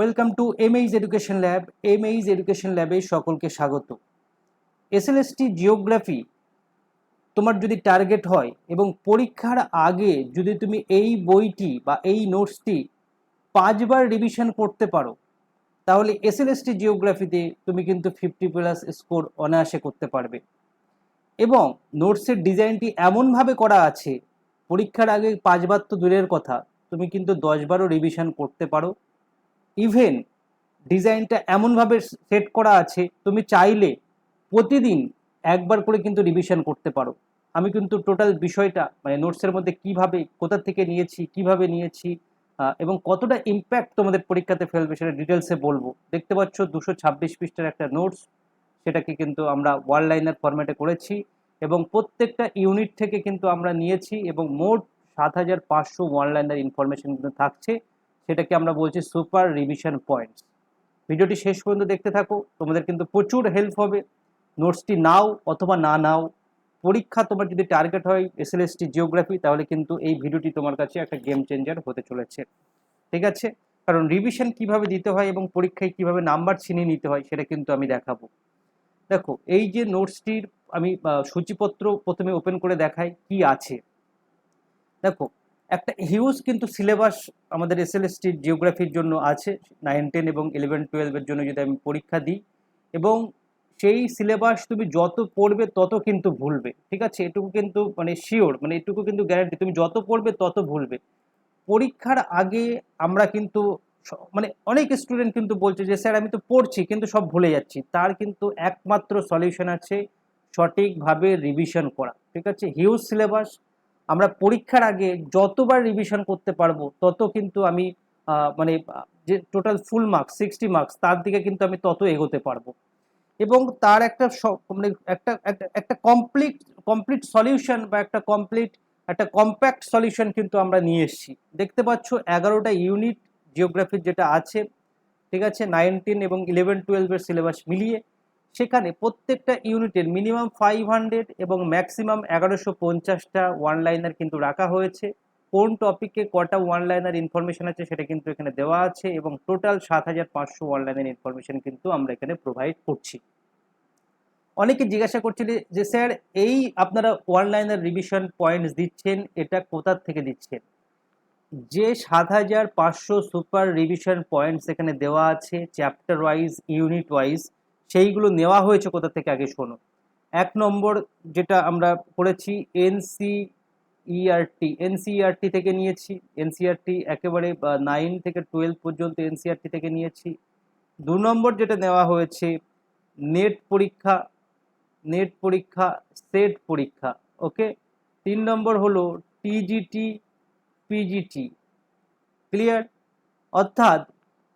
Welcome to এমএইজ education lab এমএইজ education ল্যাবে সকলকে স্বাগত। এসএলএসটি জিওগ্রাফি তোমার যদি টার্গেট হয় এবং পরীক্ষার আগে যদি তুমি এই বইটি বা এই নোটসটি পাঁচবার রিভিশন করতে পারো, তাহলে এসএলএসটি জিওগ্রাফিতে তুমি কিন্তু ফিফটি প্লাস স্কোর অনায়াসে করতে পারবে। এবং নোটসের ডিজাইনটি এমনভাবে করা আছে, পরীক্ষার আগে পাঁচবার তো দূরের কথা, তুমি কিন্তু দশবারও রিভিশন করতে পারো। ইভেন ডিজাইনটা এমনভাবে সেট করা আছে, তুমি চাইলে প্রতিদিন একবার করে কিন্তু রিভিশন করতে পারো। আমি কিন্তু টোটাল বিষয়টা মানে নোটসের মধ্যে কীভাবে, কোথা থেকে নিয়েছি, কীভাবে নিয়েছি এবং কতটা ইম্প্যাক্ট তোমাদের পরীক্ষাতে ফেলবে সেটা ডিটেলসে বলব। দেখতে পাচ্ছ দুশো ছাব্বিশ পৃষ্ঠার একটা নোটস সেটাকে কিন্তু আমরা ওয়ান লাইনার ফরম্যাটে করেছি এবং প্রত্যেকটা ইউনিট থেকে কিন্তু আমরা নিয়েছি এবং মোট সাত হাজার পাঁচশো ওয়ান লাইনার ইনফরমেশন কিন্তু থাকছে। সেটাকে আমরা বলছি সুপার রিভিশন পয়েন্টস। ভিডিওটি শেষ পর্যন্ত দেখতে থাকো, তোমাদের কিন্তু প্রচুর হেল্প হবে। নোটসটি নাও অথবা না নাও, পরীক্ষা তোমার যদি টার্গেট হয় এসএলএসটি জিওগ্রাফি তাহলে কিন্তু এই ভিডিওটি তোমার কাছে একটা গেম চেঞ্জার হতে চলেছে। ঠিক আছে? কারণ রিভিশন কীভাবে দিতে হয় এবং পরীক্ষায় কীভাবে নাম্বার ছিনিয়ে নিতে হয়, সেটা কিন্তু আমি দেখাবো। দেখো, এই যে নোটসটির আমি সূচিপত্র প্রথমে ওপেন করে দেখাই কি আছে। দেখো একটা হিউজ কিন্তু সিলেবাস আমাদের এস এল এসএলএসটি জিওগ্রাফির জন্য আছে নাইন টেন এবং ইলেভেন টুয়েলভের জন্য যদি আমি পরীক্ষা দিই এবং সেই সিলেবাস তুমি যত পড়বে তত কিন্তু ভুলবে, ঠিক আছে? এটুকু কিন্তু মানে শিওর মানে এটুকু কিন্তু গ্যারান্টি তুমি যত পড়বে তত ভুলবে। পরীক্ষার আগে আমরা কিন্তু মানে অনেক স্টুডেন্ট কিন্তু বলছে যে, স্যার, আমি তো পড়ছি কিন্তু সব ভুলে যাচ্ছি। তার কিন্তু একমাত্র সলিউশন আছে সঠিকভাবে রিভিশন করা, ঠিক আছে? হিউজ সিলেবাস আমরা পরীক্ষার আগে যতবার রিভিশন করতে পারব, তত কিন্তু আমি মানে যে total full marks sixty marks তার দিকে কিন্তু আমি তত এগোতে পারব। এবং তার একটা মানে একটা, একটা- কমপ্লিট কমপ্লিট সলিউশন বা একটা কমপ্লিট একটা কম্প্যাক্ট সলিউশন কিন্তু আমরা নিয়ে এসেছি। দেখতে পাচ্ছ এগারোটা ইউনিট জিওগ্রাফির যেটা আছে, ঠিক আছে? নাইনটিন এবং ইলেভেন টুয়েলভের সিলেবাস মিলিয়ে। সেখানে প্রত্যেকটা ইউনিটের মিনিমাম ফাইভ হান্ড্রেড এবং ম্যাক্সিমাম এগারোশো পঞ্চাশটা ওয়ান লাইনার কিন্তু রাখা হয়েছে। কোন টপিকে কটা ওয়ান লাইনার ইনফরমেশন আছে সেটা কিন্তু এখানে দেওয়া আছে এবং টোটাল সাত হাজার পাঁচশো ওয়ান লাইনার ইনফরমেশন কিন্তু আমরা এখানে প্রোভাইড করছি। অনেকে জিজ্ঞাসা করছিলে যে, স্যার, এই আপনারা ওয়ান লাইনার রিভিশন পয়েন্টস দিচ্ছেন, এটা কোথার থেকে দিচ্ছেন? যে সাত হাজার পাঁচশো সুপার রিভিশন পয়েন্টস এখানে দেওয়া আছে চ্যাপ্টার ওয়াইজ ইউনিট ওয়াইজ সেইগুলো নেওয়া হয়েছে কোথা থেকে আগে শোনো। এক নম্বর যেটা আমরা করেছি এনসি ইআরটি এনসিইআরটি থেকে নিয়েছি। এনসিইআরটি একেবারে নাইন থেকে টুয়েলভ পর্যন্ত এনসিইআরটি থেকে নিয়েছি। দু নম্বর যেটা নেওয়া হয়েছে নেট পরীক্ষা নেট পরীক্ষা সেট পরীক্ষা ওকে তিন নম্বর হলো টিজিটি পিজিটি ক্লিয়ার অর্থাৎ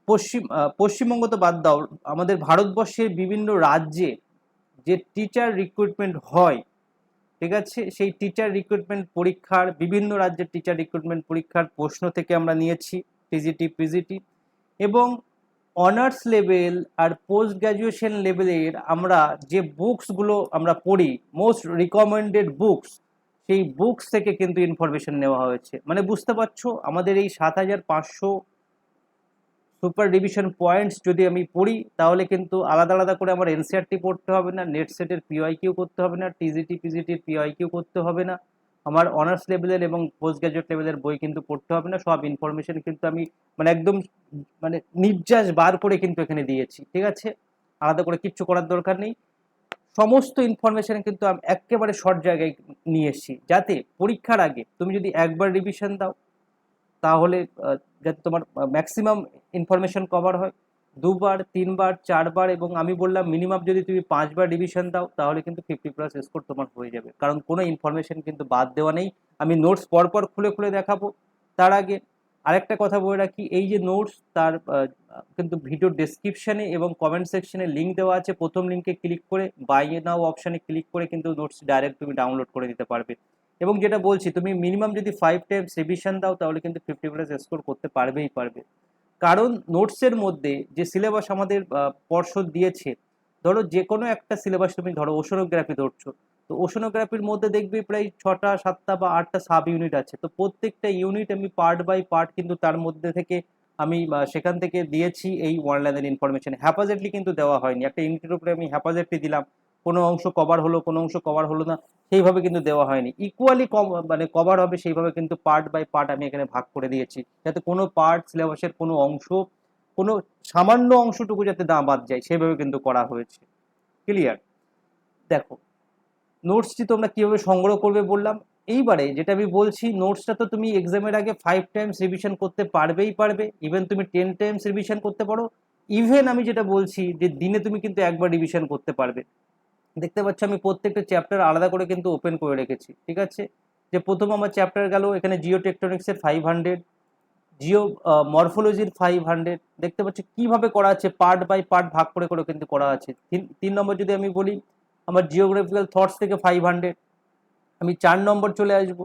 পশ্চিম পশ্চিমবঙ্গ তো বাদ দাও, আমাদের ভারতবর্ষের বিভিন্ন রাজ্যে যে টিচার রিক্রুটমেন্ট হয়, ঠিক আছে? সেই টিচার রিক্রুটমেন্ট পরীক্ষার, বিভিন্ন রাজ্যের টিচার রিক্রুটমেন্ট পরীক্ষার প্রশ্ন থেকে আমরা নিয়েছি টিজিটি পিজিটি এবং অনার্স লেভেল আর পোস্ট গ্র্যাজুয়েশন লেভেলের আমরা যে বুকসগুলো আমরা পড়ি মোস্ট রিকমেন্ডেড বুকস সেই বুকস থেকে কিন্তু ইনফরমেশন নেওয়া হয়েছে। মানে বুঝতে পারছ? আমাদের এই সাত হাজার পাঁচশো সুপার ডিভিশন পয়েন্টস যদি আমি পড়ি, তাহলে কিন্তু আলাদা আলাদা করে আমার এনসিআরটি পড়তে হবে না, নেট সেটের পিওয়াই কিউ করতে হবে না, টিজিটি, পিজিটির পিওয়াই কিউ করতে হবে না, আমার অনার্স লেভেলের এবং পোস্ট গ্রাজুয়েট লেভেলের বই কিন্তু পড়তে হবে না, সব ইনফরমেশন কিন্তু আমি মানে একদম মানে নির্যাস বার করে কিন্তু এখানে দিয়েছি, ঠিক আছে? আলাদা করে কিচ্ছু করার দরকার নেই। সমস্ত ইনফরমেশন কিন্তু আমি একেবারে শর্ট জায়গায় নিয়ে এসেছি, যাতে পরীক্ষার আগে তুমি যদি একবার রিভিশন দাও তাহলে যাতে তোমার ম্যাক্সিমাম ইনফরমেশন কভার হয়। দুবার, তিনবার, চারবার এবং আমি বললাম মিনিমাম যদি তুমি পাঁচবার রিভিশন দাও, তাহলে কিন্তু ফিফটি প্লাস স্কোর তোমার হয়ে যাবে। কারণ কোনো ইনফরমেশন কিন্তু বাদ দেওয়া নেই। আমি নোটস পরপর খুলে খুলে দেখাবো। তার আগে আরেকটা কথা বলে রাখি, এই যে নোটস তার কিন্তু ভিডিও ডেসক্রিপশনে এবং কমেন্ট সেকশনে লিঙ্ক দেওয়া আছে। প্রথম লিঙ্কে ক্লিক করে বাই নাও অপশানে ক্লিক করে কিন্তু নোটস ডাইরেক্ট তুমি ডাউনলোড করে নিতে পারবে। এবং যেটা বলছি, তুমি মিনিমাম যদি ফাইভ টাইমস রিভিশন দাও, তাহলে কিন্তু ফিফটি প্লাস স্কোর করতে পারবেই পারবে। কারণ নোটসের মধ্যে যে সিলেবাস আমাদের পর্ষদ দিয়েছে, ধরো যে কোনো একটা সিলেবাস তুমি ধরো ওশনোগ্রাফি ধরছো, তো ওশনোগ্রাফির মধ্যে দেখবে প্রায় ছটা, সাতটা বা আটটা সাব ইউনিট আছে। তো প্রত্যেকটা ইউনিট আমি পার্ট বাই পার্ট কিন্তু তার মধ্যে থেকে আমি সেখান থেকে দিয়েছি এই ওয়ান লাইনের ইনফরমেশন হ্যাপাজেটলি কিন্তু দেওয়া হয়নি। একটা ইউনিটের উপরে আমি হ্যাপাজেটলি দিলাম। কোনো অংশ কভার হলো, কোনো অংশ কভার হলো না, সেইভাবে কিন্তু দেওয়া হয়নি। ইকুয়ালি কম মানে কভার হবে, সেইভাবে কিন্তু পার্ট বাই পার্ট আমি এখানে ভাগ করে দিয়েছি। যাতে কোনো পার্ট সিলেবাসের কোনো অংশ, কোনো সামান্য অংশটুকু যাতে না বাদ যায় সেভাবে কিন্তু করা হয়েছে। ক্লিয়ার দেখো নোটসটি তোমরা কীভাবে সংগ্রহ করবে বললাম। এইবারে যেটা আমি বলছি নোটসটা তো তুমি এক্সামের আগে ফাইভ টাইমস রিভিশন করতে পারবেই পারবে। ইভেন তুমি টেন টাইমস রিভিশন করতে পারো। ইভেন আমি যেটা বলছি যে দিনে তুমি কিন্তু একবার রিভিশন করতে পারবে। দেখতে পাচ্ছ আমি প্রত্যেকটা চ্যাপ্টার আলাদা করে কিন্তু ওপেন করে রেখেছি, ঠিক আছে? যে প্রথম আমার চ্যাপ্টার গেল, এখানে জিও টেকট্রনিক্সের ফাইভ হান্ড্রেড জিও মরফোলজির ফাইভ হান্ড্রেড দেখতে পাচ্ছ কীভাবে করা আছে পার্ট বাই পার্ট ভাগ করে করে কিন্তু করা আছে। তিন নম্বর যদি আমি বলি, আমার জিওগ্রাফিক্যাল থটস থেকে ফাইভ হান্ড্রেড আমি চার নম্বর চলে আসব,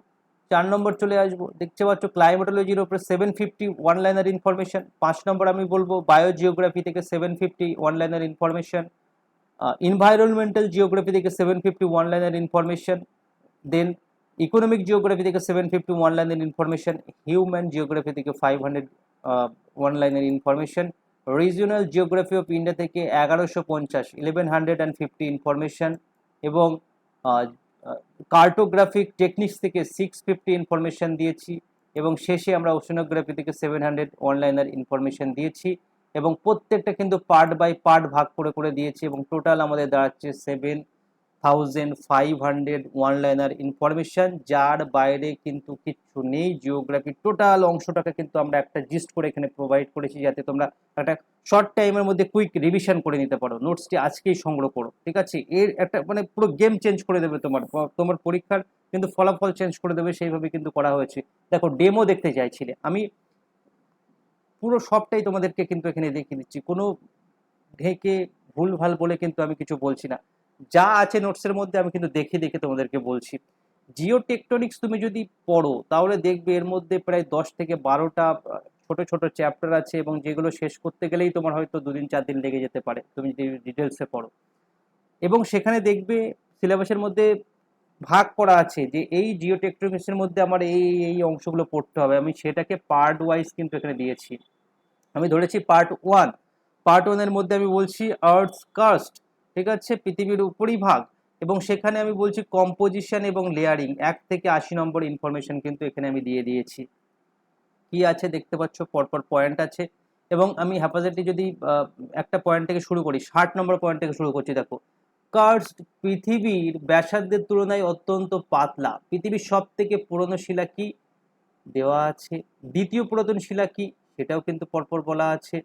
চার নম্বর চলে আসব, দেখতে পাচ্ছ ক্লাইমেটোলজির উপরে seven fifty one liner information পাঁচ নম্বর আমি বলব বায়োজিওগ্রাফি থেকে seven fifty one liner information environmental geography থেকে সেভেন ফিফটি ওয়ান লাইনার ইনফরমেশন দেন ইকোনমিক জিওগ্রাফি থেকে সেভেন ফিফটি ওয়ান লাইনের ইনফরমেশন হিউম্যান জিওগ্রাফি থেকে ফাইভ হান্ড্রেড ওয়ান লাইনের information regional geography of India থেকে এগারোশো পঞ্চাশ eleven hundred and fifty information এবং কার্টোগ্রাফিক টেকনিক্স থেকে সিক্স ফিফটি ইনফরমেশন দিয়েছি এবং শেষে আমরা ওশনোগ্রাফি থেকে সেভেন হান্ড্রেড অনলাইনার ইনফরমেশন দিয়েছি। এবং প্রত্যেকটা কিন্তু পার্ট বাই পার্ট ভাগ করে করে দিয়েছি এবং টোটাল আমাদের দাঁড়াচ্ছে seven thousand five hundred one liner information যার বাইরে কিন্তু কিচ্ছু নেই। জিওগ্রাফির টোটাল অংশটাকে কিন্তু আমরা একটা জিস্ট করে এখানে প্রোভাইড করেছি যাতে তোমরা একটা শর্ট টাইমের মধ্যে কুইক রিভিশন করে নিতে পারো। নোটসটি আজকেই সংগ্রহ করো, ঠিক আছে? এর একটা মানে পুরো গেম চেঞ্জ করে দেবে তোমার। তোমার পরীক্ষার কিন্তু ফলাফল চেঞ্জ করে দেবে, সেইভাবে কিন্তু করা হয়েছে। দেখো ডেমো দেখতে চাইছিলে। আমি পুরো সবটাই তোমাদেরকে কিন্তু এখানে দেখিয়ে দিচ্ছি। কোনো ঢেকে ভুল ভালো বলে কিন্তু আমি কিছু বলছি না। যা আছে নোটসের মধ্যে আমি কিন্তু দেখে দেখে তোমাদেরকে বলছি। জিও টেকটনিক্স তুমি যদি পড়ো, তাহলে দেখবে এর মধ্যে প্রায় দশ থেকে বারোটা ছোট ছোট চ্যাপ্টার আছে এবং যেগুলো শেষ করতে গেলেই তোমার হয়তো দুদিন, চার দিন লেগে যেতে পারে। তুমি যদি ডিটেলসে পড়ো। এবং সেখানে দেখবে সিলেবাসের মধ্যে ভাগ করা আছে যে এই জিও টেকটনিক্সের মধ্যে আমার এই এই অংশগুলো পড়তে হবে। আমি সেটাকে পার্ট ওয়াইজ কিন্তু এখানে দিয়েছি। আমি ধরেছি পার্ট ওয়ান পার্ট ওয়ানের মধ্যে আমি বলছি আর্থ কাস্ট ঠিক আছে? পৃথিবীর উপরিভাগ এবং সেখানে আমি বলছি কম্পোজিশন এবং লেয়ারিং এক থেকে আশি নম্বর ইনফরমেশন কিন্তু এখানে আমি দিয়ে দিয়েছি। কি আছে দেখতে পাচ্ছ? পরপর পয়েন্ট আছে। এবং আমি হ্যাপাজাটি যদি একটা পয়েন্ট থেকে শুরু করি, ষাট নম্বর পয়েন্ট থেকে শুরু করছি, দেখো। কার্স্ট পৃথিবীর ব্যাসার্ধের তুলনায় অত্যন্ত পাতলা। পৃথিবীর সব থেকে পুরনো শিলা কি? দেওয়া আছে। দ্বিতীয় পুরাতন শিলা কি? সেটাও কিন্তু পরপর বলা আছে।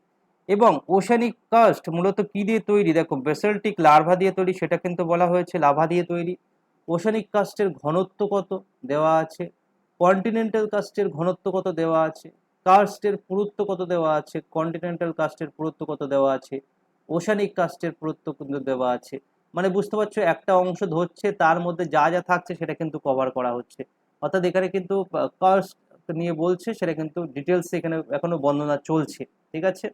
এবং ওশানিক কাস্ট মূলত কি দিয়ে তৈরি? দেখো, বেসাল্টিক লার্ভা দিয়ে তৈরি, সেটা কিন্তু বলা হয়েছে লাভা দিয়ে তৈরি। ওশানিক কাস্টের ঘনত্ব কত? দেওয়া আছে। কন্টিনেন্টাল কাস্টের ঘনত্ব কত? দেওয়া আছে। কাস্টের পুরুত্ব কত? দেওয়া আছে। কন্টিনেন্টাল কাস্টের পুরুত্ব কত? দেওয়া আছে। ওশানিক কাস্টের পুরুত্ব কিন্তু দেওয়া আছে। মানে বুঝতে পারছ, একটা অংশ ধরছে, তার মধ্যে যা যা থাকছে সেটা কিন্তু কভার করা হচ্ছে। অর্থাৎ এখানে কিন্তু কাস্ট নিয়ে বলছে, সেটা কিন্তু ডিটেলস এখানে এখনও বর্ণনা চলছে, ঠিক আছে?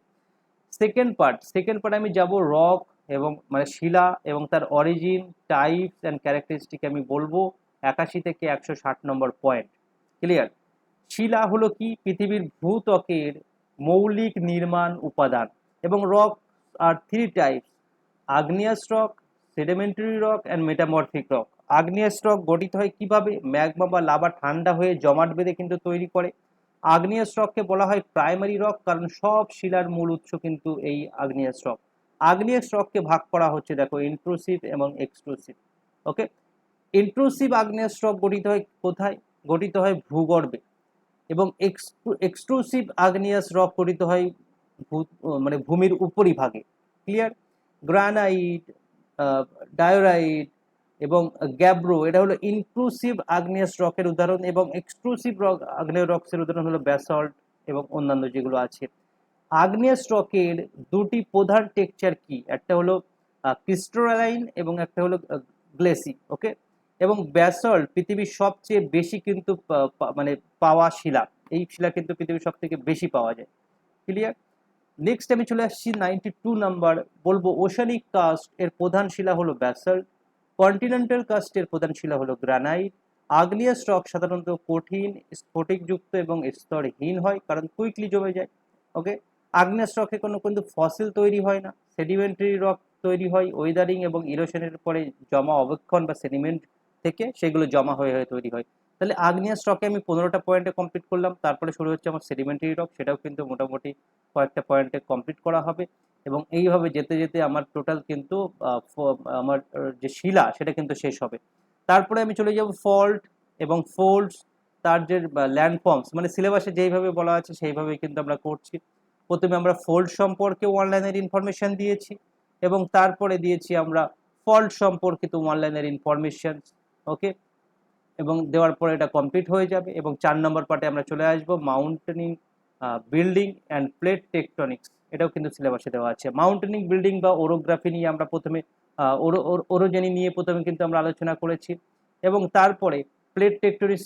সেকেন্ড পার্ট সেকেন্ড পার্ট আমি যাব রক এবং মানে শিলা এবং তার অরিজিন টাইপস অ্যান্ড ক্যারেক্টারিস্টিক আমি বলব, একাশি থেকে একশো ষাট নম্বর পয়েন্ট ক্লিয়ার শিলা হলো কি? পৃথিবীর ভূত্বকের মৌলিক নির্মাণ উপাদান এবং rock R three types igneous rock sedimentary rock and metamorphic rock. Igneous rock গঠিত হয় কীভাবে? ম্যাগমা বা লাভা ঠান্ডা হয়ে জমাট বেঁধে কিন্তু তৈরি করে। আগ্নেয়াস রককে বলা হয় প্রাইমারি রক, কারণ সব শিলার মূল উৎস কিন্তু এই আগ্নেয়াস রক। আগ্নেয়াস রককে ভাগ করা হচ্ছে, দেখো ইন্ট্রুসিভ এবং এক্সক্লুসিভ ওকে ইন্ট্রুসিভ আগ্নেয়াস রক গঠিত হয় কোথায়? গঠিত হয় ভূগর্ভে। এবং এক্সক্লুসিভ আগ্নেয়াস রক গঠিত হয় মানে ভূমির উপরিভাগে। ক্লিয়ার গ্রানাইট ডায়োরাইট এবং গ্যাব্রো এটা হলো ইনক্লুসিভ আগ্নেয়াস রকের উদাহরণ এবং এক্সক্লুসিভ রক আগ্নেয় রক্সের উদাহরণ হলো ব্যাসল্ট এবং অন্যান্য যেগুলো আছে। আগ্নেয়াস রকের দুটি প্রধান টেক্সচার কি? একটা হলো ক্রিস্টোলাইন এবং একটা হলো গ্লেসি ওকে এবং ব্যাসল্ট পৃথিবীর সবচেয়ে বেশি কিন্তু মানে পাওয়া শিলা। এই শিলা কিন্তু পৃথিবীর সব থেকে বেশি পাওয়া যায়। ক্লিয়ার নেক্সট আমি চলে আসছি নাইনটি টু নাম্বার বলব ওশানিক কাস্ট এর প্রধান শিলা হলো ব্যাসল্ট কন্টিনেন্টাল কাস্টের প্রধান শিলা হলো গ্রানাইট আগ্নেয়াস রক সাধারণত কঠিন স্ফটিকযুক্ত এবং স্তরহীন হয় কারণ কুইকলি জমে যায় ওকে আগ্নেয় রকে কোনো কিন্তু ফসিল তৈরি হয় না সেডিমেন্টারি রক তৈরি হয় ওয়েদারিং এবং ইরোশনের পরে জমা অবেক্ষণ বা সেডিমেন্ট থেকে সেগুলো জমা হয়ে হয়ে তৈরি হয়। তাহলে আগ্নেয় স্টকে আমি পনেরোটা পয়েন্টে কমপ্লিট করলাম। তারপরে শুরু হচ্ছে আমার সেডিমেন্টারি রক সেটাও কিন্তু মোটামুটি কয়েকটা পয়েন্টে কমপ্লিট করা হবে। এবং এইভাবে যেতে যেতে আমার টোটাল কিন্তু আমার যে শিলা, সেটা কিন্তু শেষ হবে। তারপরে আমি চলে যাব ফল্ট এবং ফোল্ডস তার যে ল্যান্ডফর্মস মানে সিলেবাসে যেইভাবে বলা আছে সেইভাবেই কিন্তু আমরা করছি। প্রথমে আমরা ফোল্ড সম্পর্কে অনলাইনের ইনফরমেশন দিয়েছি এবং তারপরে দিয়েছি আমরা ফল্ট সম্পর্কিত অনলাইনের ইনফরমেশন ওকে এবং দেওয়ার পরে এটা কমপ্লিট হয়ে যাবে এবং চার নম্বর পার্টে আমরা চলে আসব mountaining building and plate tectonics এটাও কিন্তু সিলেবাসে দেওয়া আছে। মাউন্টেনিং বিল্ডিং বা ওরোগ্রাফি নিয়ে আমরা প্রথমে ওরোজেনি নিয়ে প্রথমে কিন্তু আমরা আলোচনা করেছি। এবং তারপরে প্লেট টেকটনিক্স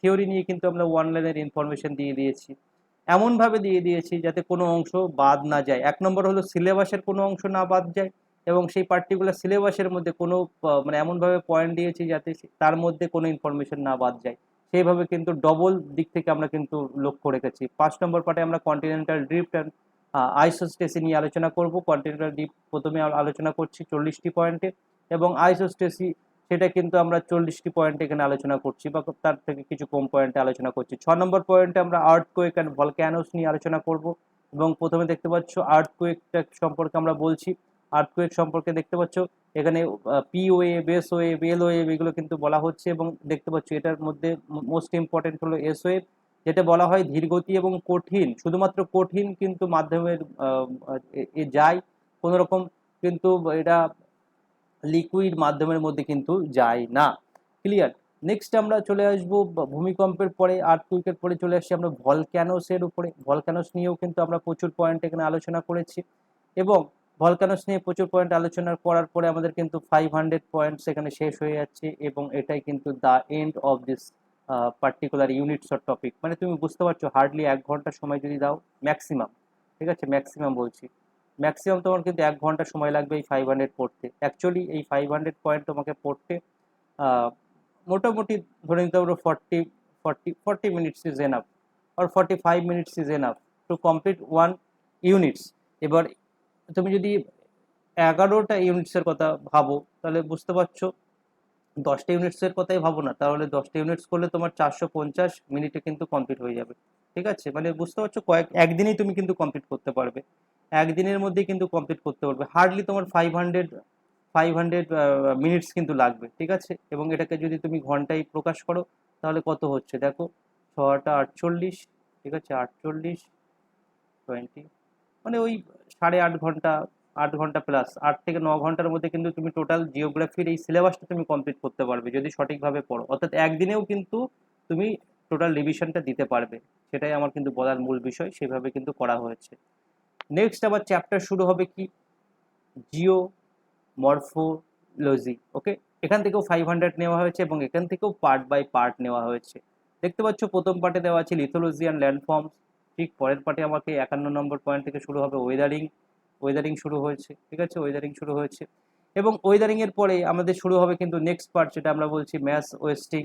থিওরি নিয়ে কিন্তু আমরা অনলাইনের ইনফরমেশন দিয়ে দিয়েছি। এমনভাবে দিয়ে দিয়েছি যাতে কোনো অংশ বাদ না যায়। এক নম্বর হলো সিলেবাসের কোনো অংশ না বাদ যায়। এবং সেই পার্টিকুলার সিলেবাসের মধ্যে কোনো মানে এমনভাবে পয়েন্ট দিয়েছি যাতে তার মধ্যে কোনো ইনফরমেশন না বাদ যায়। সেইভাবে কিন্তু ডবল দিক থেকে আমরা কিন্তু লক্ষ্য রেখেছি। পাঁচ নম্বর পার্টে আমরা কন্টিনেন্টাল ড্রিফট অ্যান্ড আইসোস্টেসি নিয়ে আলোচনা করব। কন্টিনেন্টাল ডিপ প্রথমে আলোচনা করছি চল্লিশটি পয়েন্টে এবং আইসোস্টেসি সেটা কিন্তু আমরা চল্লিশটি পয়েন্টে এখানে আলোচনা করছি বা তার থেকে কিছু কম পয়েন্টে আলোচনা করছি। ছ নম্বর পয়েন্টে আমরা আর্থ কোয়েক অ্যান্ড ভলক্যানোস নিয়ে আলোচনা করব এবং প্রথমে দেখতে পাচ্ছ আর্থ কোয়েকটা সম্পর্কে আমরা বলছি। আর্থকোয়েক সম্পর্কে দেখতে পাচ্ছ। এখানে P wave S wave L wave এগুলো কিন্তু বলা হচ্ছে এবং দেখতে পাচ্ছ এটার মধ্যে মোস্ট ইম্পর্টেন্ট হলো এস ওয়েভ যেটা বলা হয় ধীরগতি এবং কঠিন। শুধুমাত্র কঠিন কিন্তু মাধ্যমের যায়। কোনো রকম কিন্তু এটা লিকুইড মাধ্যমের মধ্যে কিন্তু যায় না। ক্লিয়ার নেক্সট আমরা চলে আসব ভূমিকম্পের পরে আর্থকুইকের পরে চলে আসছি আমরা ভলক্যানোসের উপরে। ভলক্যানোস নিয়েও কিন্তু আমরা প্রচুর পয়েন্ট এখানে আলোচনা করেছি। এবং ভলক্যানোস নিয়ে প্রচুর পয়েন্ট আলোচনা করার পরে আমাদের কিন্তু ফাইভ হান্ড্রেড পয়েন্টস এখানে শেষ হয়ে যাচ্ছে এবং এটাই কিন্তু the end of this particular units or topic মানে তুমি বুঝতে পারছ হার্ডলি এক ঘণ্টা সময় যদি দাও ম্যাক্সিমাম ঠিক আছে? ম্যাক্সিমাম বলছি। ম্যাক্সিমাম তোমার কিন্তু এক ঘণ্টা সময় লাগবে এই ফাইভ হান্ড্রেড পড়তে। অ্যাকচুয়ালি এই ফাইভ হান্ড্রেড পয়েন্ট তোমাকে পড়তে মোটামুটি ধরে নিতে পারো forty forty forty minutes is enough R forty five minutes is enough to complete one units এবার তুমি যদি এগারোটা ইউনিটসের কথা ভাবো, তাহলে বুঝতে পারছ দশটা ইউনিটসের কথাই ভাবো না। তাহলে দশটা ইউনিটস করলে তোমার চারশো পঞ্চাশ মিনিটে কিন্তু কমপ্লিট হয়ে যাবে। ঠিক আছে? মানে বুঝতে পারছ? কয়েক, একদিনেই তুমি কিন্তু কমপ্লিট করতে পারবে। একদিনের মধ্যেই কিন্তু কমপ্লিট করতে পারবে। হার্ডলি তোমার five hundred five hundred minutes কিন্তু লাগবে। ঠিক আছে? এবং এটাকে যদি তুমি ঘন্টায় প্রকাশ করো, তাহলে কত হচ্ছে? দেখো, ছটা আটচল্লিশ, ঠিক আছে? আটচল্লিশ টোয়েন্টি মানে ওই সাড়ে আট ঘণ্টা আট ঘণ্টা প্লাস আট থেকে ন ঘণ্টার মধ্যে কিন্তু তুমি টোটাল জিওগ্রাফির এই সিলেবাসটা তুমি কমপ্লিট করতে পারবে যদি সঠিকভাবে পড়ো। অর্থাৎ একদিনেও কিন্তু তুমি টোটাল রিভিশনটা দিতে পারবে। সেটাই আমার কিন্তু বলার মূল বিষয়, সেভাবে কিন্তু করা হয়েছে। নেক্সট আবার চ্যাপ্টার শুরু হবে কি? জিও মরফোলজি ওকে এখান থেকেও ফাইভ হান্ড্রেড নেওয়া হয়েছে এবং এখান থেকেও পার্ট বাই পার্ট নেওয়া হয়েছে। দেখতে পাচ্ছ প্রথম পার্টে দেওয়া আছে লিথোলজি অ্যান্ড ল্যান্ডফর্মস ঠিক পরের পার্টে আমাকে একান্ন নম্বর পয়েন্ট থেকে শুরু হবে ওয়েদারিং ওয়েদারিং শুরু হয়েছে, ঠিক আছে? ওয়েদারিং শুরু হয়েছে। এবং ওয়েদারিংয়ের পরে আমাদের শুরু হবে কিন্তু নেক্সট পার্ট যেটা আমরা বলছি ম্যাথ ওয়েস্টিং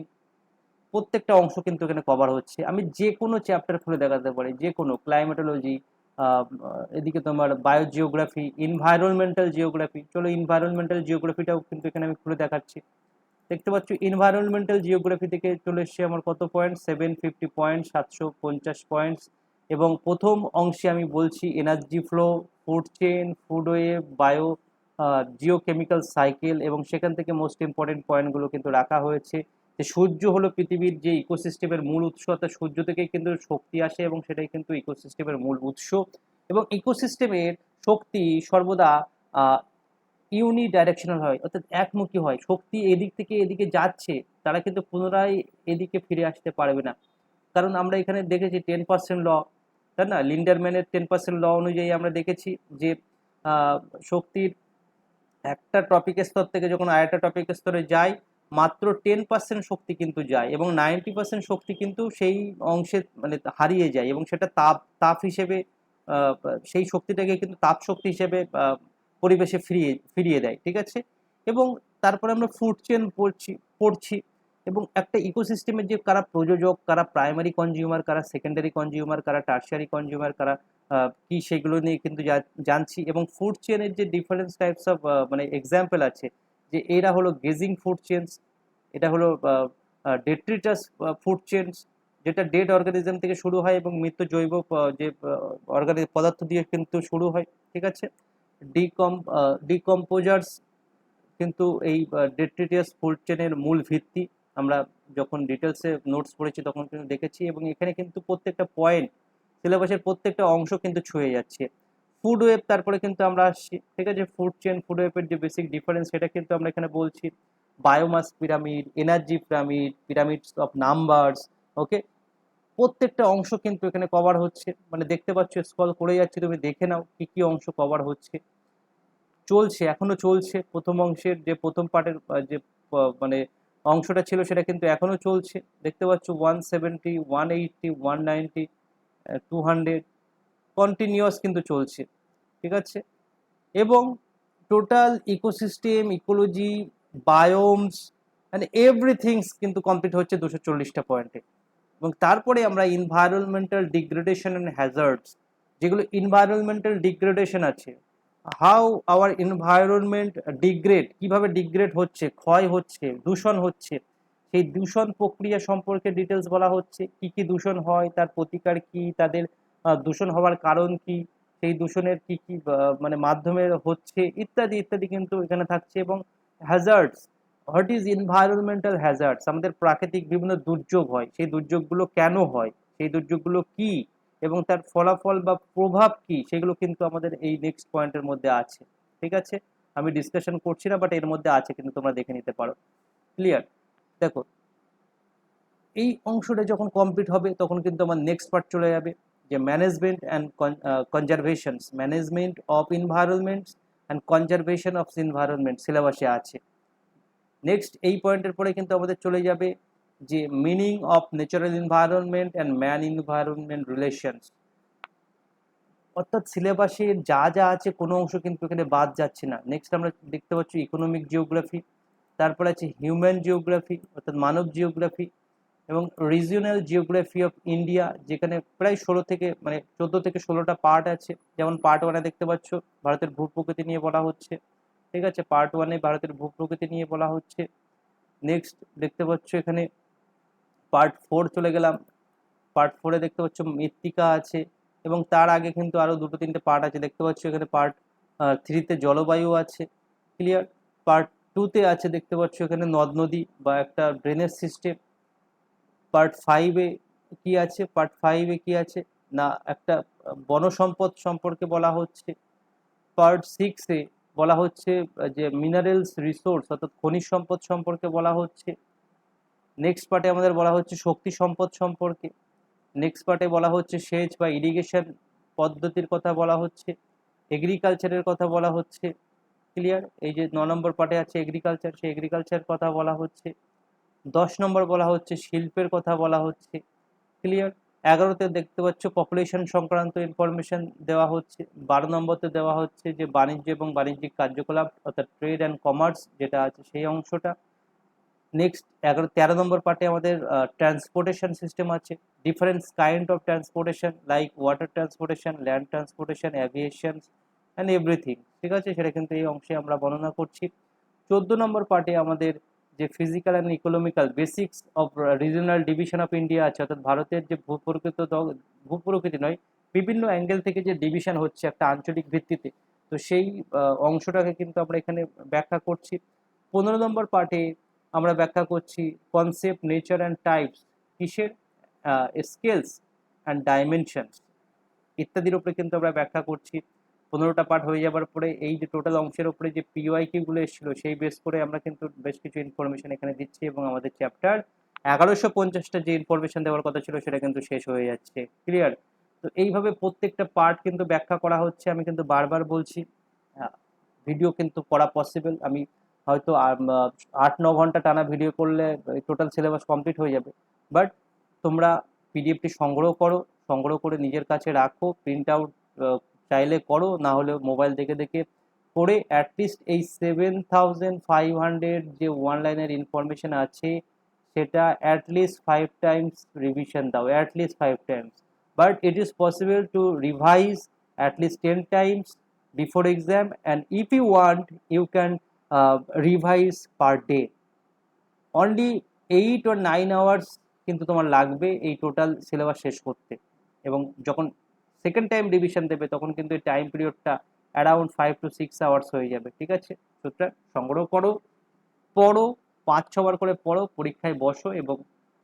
প্রত্যেকটা অংশ কিন্তু এখানে কভার হচ্ছে। আমি যে কোনো চ্যাপ্টার খুলে দেখাতে পারি যে কোনো ক্লাইমেটোলজি এদিকে তোমার বায়োজিওগ্রাফি ইনভায়রনমেন্টাল জিওগ্রাফি চলো ইনভায়রনমেন্টাল জিওগ্রাফিটাও কিন্তু এখানে আমি খুলে দেখাচ্ছি। দেখতে পাচ্ছ ইনভায়রনমেন্টাল জিওগ্রাফি থেকে চলে এসছে আমার কত পয়েন্ট সেভেন ফিফটি পয়েন্ট সাতশো পঞ্চাশ পয়েন্টস এবং প্রথম অংশে আমি বলছি energy flow food chain food web biogeochemical cycle এবং সেখান থেকে মোস্ট ইম্পর্টেন্ট পয়েন্টগুলো কিন্তু রাখা হয়েছে। যে সূর্য হলো পৃথিবীর যে ইকোসিস্টেমের মূল উৎস, অর্থাৎ সূর্য থেকেই কিন্তু শক্তি আসে এবং সেটাই কিন্তু ইকোসিস্টেমের মূল উৎস। এবং ইকোসিস্টেমের শক্তি সর্বদা ইউনি ডাইরেকশনাল হয়, অর্থাৎ একমুখী হয়। শক্তি এদিক থেকে এদিকে যাচ্ছে, তারা কিন্তু পুনরায় এদিকে ফিরে আসতে পারবে না। কারণ আমরা এখানে দেখেছি টেন পার্সেন্ট ল তাই না? লিন্ডারম্যানের টেন পার্সেন্ট ল অনুযায়ী আমরা দেখেছি যে শক্তির একটা টপিক স্তর থেকে যখন আরেকটা টপিক স্তরে যায়, মাত্র টেন পার্সেন্ট শক্তি কিন্তু যায় এবং নাইনটি পার্সেন্ট শক্তি কিন্তু সেই অংশে মানে হারিয়ে যায় এবং সেটা তাপ তাপ হিসেবে সেই শক্তিটাকে কিন্তু তাপ শক্তি হিসেবে পরিবেশে ফিরিয়ে ফিরিয়ে দেয়, ঠিক আছে? এবং তারপরে আমরা ফুড চেন পড়ছি পড়ছি। এবং একটা ইকোসিস্টেমের যে কারা প্রযোজক, কারা প্রাইমারি কনজিউমার কারা সেকেন্ডারি কনজিউমার কারা টার্সারি কনজিউমার কারা কি সেগুলো নিয়ে কিন্তু জানছি এবং ফুড চেনের যে ডিফারেন্স টাইপস অফ মানে এক্সাম্পল আছে, যে এরা হলো গেজিং ফুড চেনস এটা হলো ডেট্রিটাস ফুড চেনস যেটা ডেড অর্গানিজম থেকে শুরু হয় এবং মৃত জৈব যে অর্গানিক পদার্থ দিয়ে কিন্তু শুরু হয়, ঠিক আছে? ডিকম ডিকম্পোজার্স কিন্তু এই ডেট্রিটিয়াস ফুড চেনের মূল ভিত্তি। আমরা যখন ডিটেলসে নোটস পড়েছি তখন কিন্তু দেখেছি এবং এখানে কিন্তু প্রত্যেকটা পয়েন্ট সিলেবাসের প্রত্যেকটা অংশ কিন্তু ছুঁয়ে যাচ্ছে। ফুড ওয়েব তারপরে কিন্তু আমরা আসছি, ঠিক আছে? ফুড চেন ফুড ওয়েবের যে বেসিক ডিফারেন্স সেটা কিন্তু আমরা এখানে বলছি। Biomass pyramid energy pyramid pyramids of numbers okay প্রত্যেকটা অংশ কিন্তু এখানে কভার হচ্ছে। মানে দেখতে পাচ্ছ স্কল করে যাচ্ছে, তুমি দেখে নাও কি কি অংশ কভার হচ্ছে। চলছে এখনও চলছে। প্রথম অংশের যে প্রথম পার্টের যে মানে অংশটা ছিল সেটা কিন্তু এখনও চলছে। দেখতে পাচ্ছ one seventy one eighty one ninety two hundred continuous কিন্তু চলছে। ঠিক আছে? এবং টোটাল ইকোসিস্টেম ইকোলজি বায়োমস মানে এভরিথিংস কিন্তু কমপ্লিট হচ্ছে দুশো চল্লিশটা পয়েন্টে এবং তারপরে আমরা ইনভায়রনমেন্টাল ডিগ্রেডেশন অ্যান্ড হ্যাজার্ডস যেগুলো ইনভায়রনমেন্টাল ডিগ্রেডেশন আছে হাউ আওয়ার এনভায়রনমেন্ট ডিগ্রেড কীভাবে ডিগ্রেড হচ্ছে, ক্ষয় হচ্ছে, দূষণ হচ্ছে, সেই দূষণ প্রক্রিয়া সম্পর্কে ডিটেলস বলা হচ্ছে, কি কি দূষণ হয়, তার প্রতিকার কি, তাদের দূষণ হওয়ার কারণ কি, সেই দূষণের কি কি মানে মাধ্যমে হচ্ছে, ইত্যাদি ইত্যাদি কিন্তু এখানে থাকছে এবং hazards what is environmental hazards আমাদের প্রাকৃতিক বিভিন্ন দুর্যোগ হয়, সেই দুর্যোগগুলো কেন হয়, সেই দুর্যোগগুলো কি? এবং তার ফলাফল বা প্রভাব কি সেগুলো কিন্তু আমাদের এই নেক্সট পয়েন্টের মধ্যে আছে, ঠিক আছে? আমি ডিসকাশন করছি না বাট এর মধ্যে আছে কিন্তু তোমরা দেখে নিতে পারো। ক্লিয়ার দেখো, এই অংশটা যখন কমপ্লিট হবে, তখন কিন্তু আমার নেক্সট পার্ট চলে যাবে, যে management and conservations management of environments and conservation of environment সিলেবাসে আছে। নেক্সট এই পয়েন্টের পরে কিন্তু আমাদের চলে যাবে যে meaning of natural environment and man environment relations অর্থাৎ সিলেবাসে যা যা আছে কোনো অংশ কিন্তু এখানে বাদ যাচ্ছে না। নেক্সট আমরা দেখতে পাচ্ছি ইকোনমিক জিওগ্রাফি তারপর আছে হিউম্যান জিওগ্রাফি অর্থাৎ মানব জিওগ্রাফি এবং রিজিওনাল জিওগ্রাফি অফ ইন্ডিয়া যেখানে প্রায় ষোলো থেকে মানে চোদ্দ থেকে ষোলোটা পার্ট আছে। যেমন পার্ট ওয়ানে দেখতে পাচ্ছ, ভারতের ভূপ্রকৃতি নিয়ে বলা হচ্ছে। ঠিক আছে পার্ট ওয়ানে ভারতের ভূপ্রকৃতি নিয়ে বলা হচ্ছে। নেক্সট দেখতে পাচ্ছ এখানে পার্ট ফোর চলে গেলাম। পার্ট ফোরে দেখতে পাচ্ছ মৃত্তিকা আছে এবং তার আগে কিন্তু আরও দুটো তিনটে পার্ট আছে। দেখতে পাচ্ছ এখানে পার্ট থ্রিতে জলবায়ু আছে। ক্লিয়ার পার্ট টুতে আছে দেখতে পাচ্ছ এখানে নদ নদী বা একটা ড্রেনেজ সিস্টেম পার্ট ফাইভে কি আছে? পার্ট ফাইভে কি আছে? না, একটা বনসম্পদ সম্পর্কে বলা হচ্ছে। পার্ট সিক্সে বলা হচ্ছে যে মিনারেলস রিসোর্স অর্থাৎ খনিজ সম্পদ সম্পর্কে বলা হচ্ছে। নেক্সট পার্টে আমাদের বলা হচ্ছে শক্তি সম্পদ সম্পর্কে। নেক্সট পার্টে বলা হচ্ছে সেচ বা ইরিগেশন পদ্ধতির কথা বলা হচ্ছে। এগ্রিকালচারের কথা বলা হচ্ছে। ক্লিয়ার এই যে ন নম্বর পার্টে আছে এগ্রিকালচার সেই এগ্রিকালচার কথা বলা হচ্ছে। দশ নম্বর বলা হচ্ছে শিল্পের কথা বলা হচ্ছে। ক্লিয়ার এগারোতে দেখতে পাচ্ছ পপুলেশন সংক্রান্ত ইনফরমেশন দেওয়া হচ্ছে। বারো নম্বরতে দেওয়া হচ্ছে যে বাণিজ্য এবং বাণিজ্যিক কার্যকলাপ অর্থাৎ ট্রেড অ্যান্ড কমার্স যেটা আছে সেই অংশটা। নেক্সট এগারো, তেরো নম্বর পার্টে আমাদের ট্রান্সপোর্টেশন সিস্টেম আছে। Different kind of transportation like water transportation land transportation aviation and everything ঠিক আছে? সেটা কিন্তু এই অংশে আমরা বর্ণনা করছি। চোদ্দ নম্বর পার্টে আমাদের যে physical and economical basics of regional division of India আছে, অর্থাৎ ভারতের যে ভূপ্রকৃত ভূপ্রকৃতি নয়, বিভিন্ন অ্যাঙ্গেল থেকে যে ডিভিশন হচ্ছে একটা আঞ্চলিক ভিত্তিতে, তো সেই অংশটাকে কিন্তু আমরা এখানে ব্যাখ্যা করছি। পনেরো নম্বর পার্টে আমরা ব্যাখ্যা করছি কনসেপ্ট নেচার অ্যান্ড টাইপস কিসের স্কেলস অ্যান্ড ডাইমেনশনস ইত্যাদির উপরে কিন্তু আমরা ব্যাখ্যা করছি। পনেরোটা পার্ট হয়ে যাবার পরে এই যে টোটাল অংশের উপরে যে পিওয়াইকিউগুলো এসেছিল, সেই বেস করে আমরা কিন্তু বেশ কিছু ইনফরমেশন এখানে দিচ্ছি এবং আমাদের চ্যাপ্টার এগারোশো পঞ্চাশটা যে ইনফরমেশন দেওয়ার কথা ছিল, সেটা কিন্তু শেষ হয়ে যাচ্ছে। ক্লিয়ার তো এইভাবে প্রত্যেকটা পার্ট কিন্তু ব্যাখ্যা করা হচ্ছে। আমি কিন্তু বারবার বলছি ভিডিও কিন্তু করা পসিবল আমি হয়তো আট ন ঘণ্টা টানা ভিডিও করলে টোটাল সিলেবাস কমপ্লিট হয়ে যাবে। বাট তোমরা পিডিএফটি সংগ্রহ করো, সংগ্রহ করে নিজের কাছে রাখো প্রিন্ট আউট চাইলে করো, না হলে মোবাইল দেখে দেখে করে অ্যাটলিস্ট এই সেভেন থাউজেন্ড ফাইভ হান্ড্রেড যে ওয়ান লাইনের ইনফরমেশন আছে, সেটা at least five times revision দাও at least five times but it is possible to at least 10 times before exam, and if you want, you can uh, per day only eight 8 or 9 hours কিন্তু তোমার লাগবে এই total syllabus শেষ করতে। এবং যখন second time revision দেবে তখন কিন্তু এই time পিরিয়ডটা around five to six hours হয়ে যাবে ঠিক আছে? সুতরাং সংগ্রহ করো পড়ো পাঁচ ছবার করে পড়ো পরীক্ষায় বসো এবং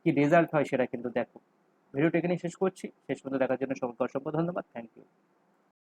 কি রেজাল্ট হয় সেটা কিন্তু দেখো। ভিডিওটা এখানে শেষ করছি। শেষ পর্যন্ত দেখার জন্য সবাইকে অসংখ্য ধন্যবাদ। Thank you